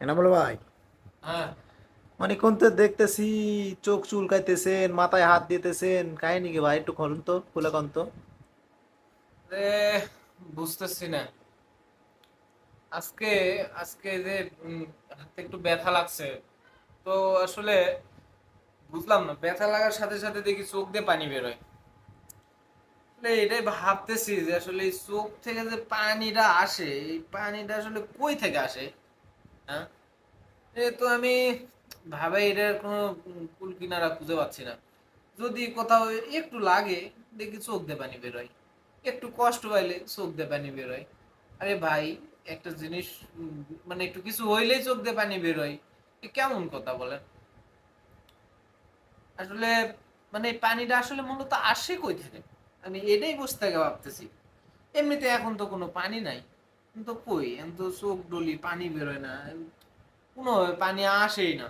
এনামুল ভাই। হ্যাঁ। মানে তো দেখতেছি চোখ চুলকাইতেছেন মাথায় হাত দিতেছেন কাহিনী কি ভাই একটু খুলুন তো খুলে কন তো। বুঝতেছি না। আজকে আজকে যে হাতে একটু ব্যথা লাগছে। তো আসলে বুঝলাম না ব্যথা লাগার সাথে সাথে দেখি চোখ দিয়ে পানি বেরোয়। এটাই ভাবতেছি যে আসলে চোখ থেকে যে পানিটা আসে, এই পানিটা আসলে কই থেকে আসে? হ্যাঁ? এ তো আমি ভাবে এটার কোনো কুল কিনারা খুঁজে পাচ্ছি না। যদি কোথাও একটু লাগে, দেখি চোখ দিয়ে পানি বেরোয়। একটু কষ্ট পাইলে চোখ দিয়ে পানি বেরোয়। আরে ভাই, একটা জিনিস মানে একটু কিছু হইলেই চোখ দিয়ে পানি বেরোয়। এ কেমন কথা বলেন? আসলে মানে পানিটা আসলে মূলত আসে কই থেকে? আমি এটাই বসে থেকে ভাবতেছি। এমনিতে এখন তো কোনো পানি নাই। কিন্তু কই? এখন তো চোখ ডলি, পানি বেরোয় না। কোনো পানি আসেই না।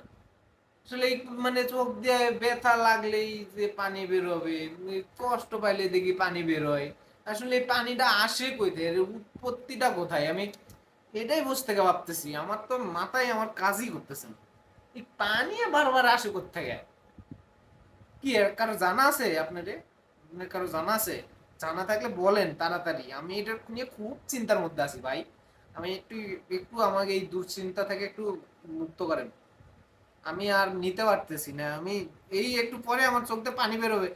আসলে মানে চোখ দিয়ে ব্যথা লাগলেই যে পানি বেরোবে কষ্ট পাইলে দেখি পানি বেরোয়। আসলে পানিটা আসে কই এর উৎপত্তিটা কোথায়? আমি এটাই বসে থেকে ভাবতেছি। আমার তো মাথায় আমার কাজই করতেছে না। এই পানি বারবার আসে কোথেকে কি এর কারও জানা আছে আপনাদের? আপনার কারও জানা আছে? জানা থাকলে বলেন তাড়াতাড়ি। আমি এটা নিয়ে খুব চিন্তার মধ্যে আছি ভাই। আমি একটু একটু আমাকে এই দুশ্চিন্তা থেকে একটু মুক্ত করেন। আমি আর নিতে পারতেছি না। আমি এই একটু পরে আমার চোখ দিয়ে পানি বেরোবে।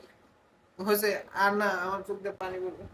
হয়েছে, আর না, আমার চোখ দিয়ে পানি বেরোবে।